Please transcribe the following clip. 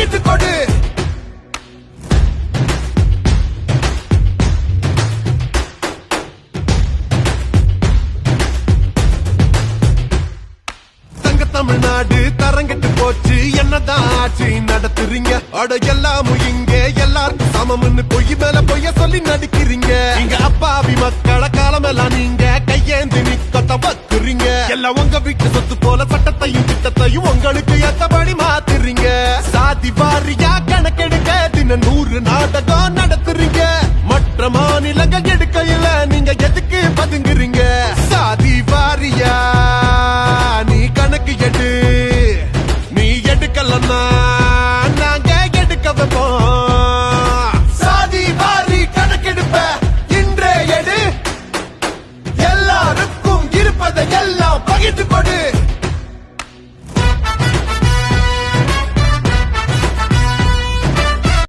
வாங்கிட்டு கொடு. தமிழ்நாடு தரங்கிட்டு போச்சு. என்னதான் ஆட்சி நடத்துறீங்க? அட எல்லாமும் இங்க. எல்லாருக்கும் சமம்னு பொய் மேல பொய்ய சொல்லி நடிக்கிறீங்க. இங்க அப்பாவி மக்கள காலமெல்லாம் நீங்க கையேந்தி நிக்க தவக்குறீங்க எல்லாம் உங்க வீட்டு சொத்து போல சட்டத்தையும் திட்டத்தையும் உங்களுக்கு ஏத்தபடி மாத்துறீங்க. நூறு நாடகம் நடத்துறீங்க? மற்ற மாநிலங்கள்